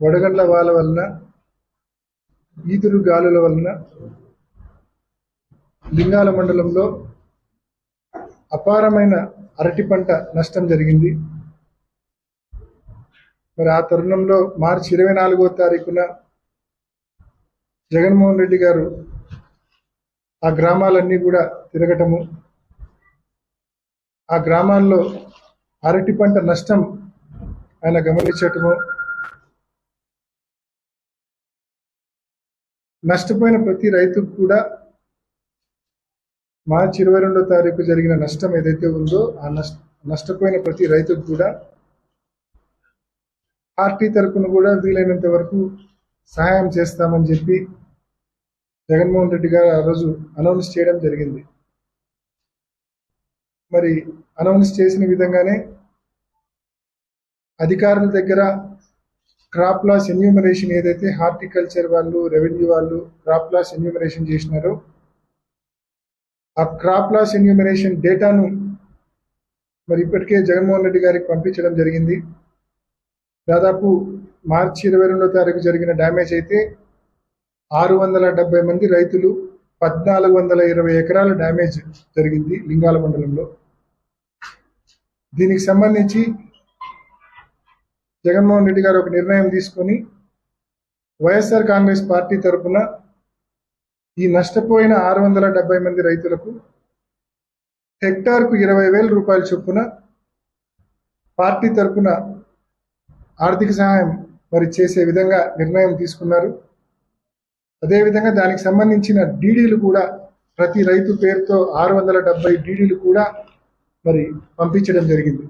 వడగండ్ల వాల వలన ఈదురు గాలుల వలన లింగాల మండలంలో అపారమైన అరటి పంట నష్టం జరిగింది. మరి ఆ తరుణంలో మార్చి ఇరవై నాలుగో తారీఖున జగన్మోహన్ రెడ్డి గారు ఆ గ్రామాలన్నీ కూడా తిరగటము ఆ గ్రామాల్లో అరటి పంట నష్టం ఆయన గమనించటము. నష్టపోయిన ప్రతి రైతుకు కూడా మార్చి ఇరవై రెండో తారీఖు జరిగిన నష్టం ఏదైతే ఉందో ఆ నష్ట నష్టపోయిన ప్రతి రైతుకు కూడా పార్టీ తరఫున కూడా వీలైనంత వరకు సహాయం చేస్తామని చెప్పి జగన్మోహన్ రెడ్డి గారు ఆ రోజు అనౌన్స్ చేయడం జరిగింది. మరి అనౌన్స్ చేసిన విధంగానే అధికారుల దగ్గర క్రాప్ లాస్ ఎన్యూమరేషన్ ఏదైతే హార్టికల్చర్ వాళ్ళు రెవెన్యూ వాళ్ళు క్రాప్ లాస్ ఎన్యూమరేషన్ చేసినారో ఆ క్రాప్ లాస్ ఎన్యూమరేషన్ డేటాను మరి ఇప్పటికే జగన్మోహన్ రెడ్డి గారికి పంపించడం జరిగింది. దాదాపు మార్చి ఇరవై రెండో తారీఖు జరిగిన డ్యామేజ్ అయితే ఆరు వందల డెబ్బై మంది రైతులు పద్నాలుగు వందల ఇరవై ఎకరాల డ్యామేజ్ జరిగింది లింగాల మండలంలో. దీనికి సంబంధించి జగన్మోహన్ రెడ్డి గారు ఒక నిర్ణయం తీసుకొని వైఎస్ఆర్ కాంగ్రెస్ పార్టీ తరఫున ఈ నష్టపోయిన ఆరు వందల డెబ్బై మంది రైతులకు హెక్టార్కు ఇరవై వేల రూపాయల చొప్పున పార్టీ తరఫున ఆర్థిక సహాయం మరి చేసే విధంగా నిర్ణయం తీసుకున్నారు. అదేవిధంగా దానికి సంబంధించిన డీడీలు కూడా ప్రతి రైతు పేరుతో ఆరు వందల డెబ్బై డీడీలు కూడా మరి పంపించడం జరిగింది.